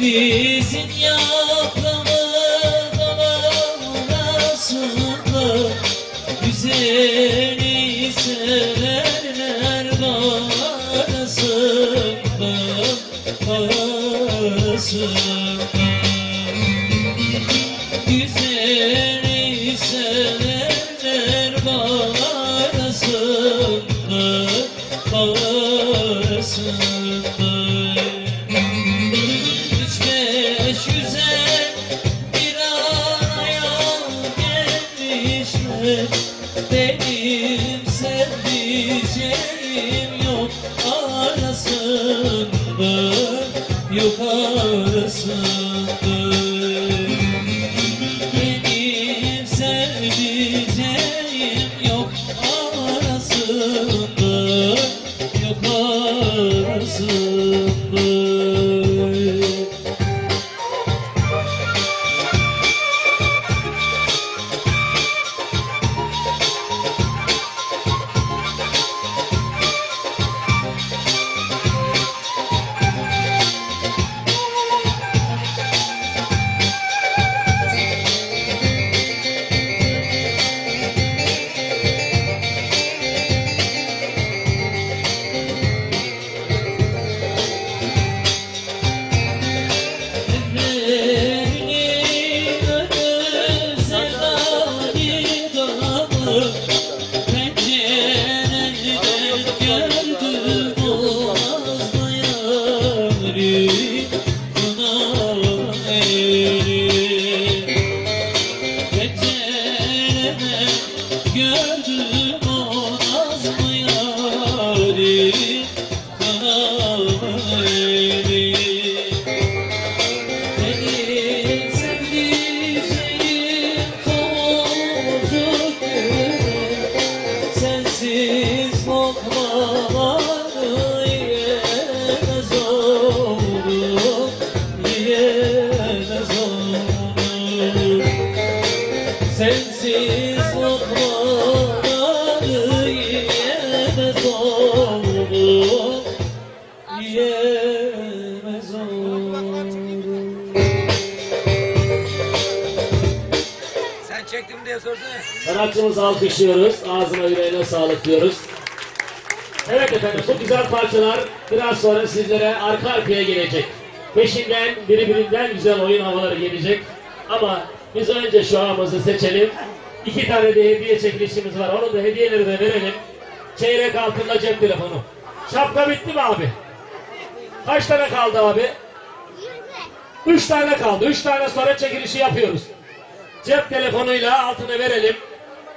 Cevizin yaprağı arasında Güzeli severler arasında Arasında Güzeli sevdiceğim yok arasında Yok arasında. Benim sevdiceğim yok arasında Yok arasında gördüm çektim diye sorsana. Sanatçımızı alkışlıyoruz. Ağzına yüreğine sağlık diyoruz. Evet efendim bu güzel parçalar biraz sonra sizlere arka arkaya gelecek. Peşinden birbirinden güzel oyun havaları gelecek. Ama biz önce şu ağımızı seçelim. İki tane de hediye çekilişimiz var. Onun da hediyeleri de verelim. Çeyrek altında cep telefonu. Şapka bitti mi abi? Kaç tane kaldı abi? Üç tane kaldı. Üç tane sonra çekilişi yapıyoruz. Cep telefonuyla altına verelim.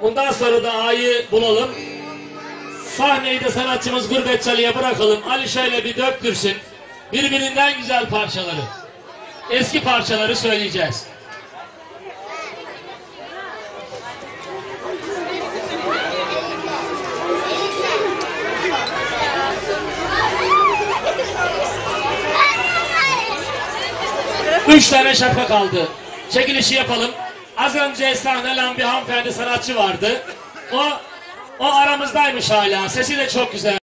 Ondan sonra da A'yı bulalım. Sahneyi de sanatçımız Gurbet Çalı'ya bırakalım. Ali şöyle bir döktürsün. Birbirinden güzel parçaları. Eski parçaları söyleyeceğiz. Üç tane şapka kaldı. Çekilişi yapalım. Az önce sahnelen bir hanımefendi sanatçı vardı. O o aramızdaymış hala. Sesi de çok güzel.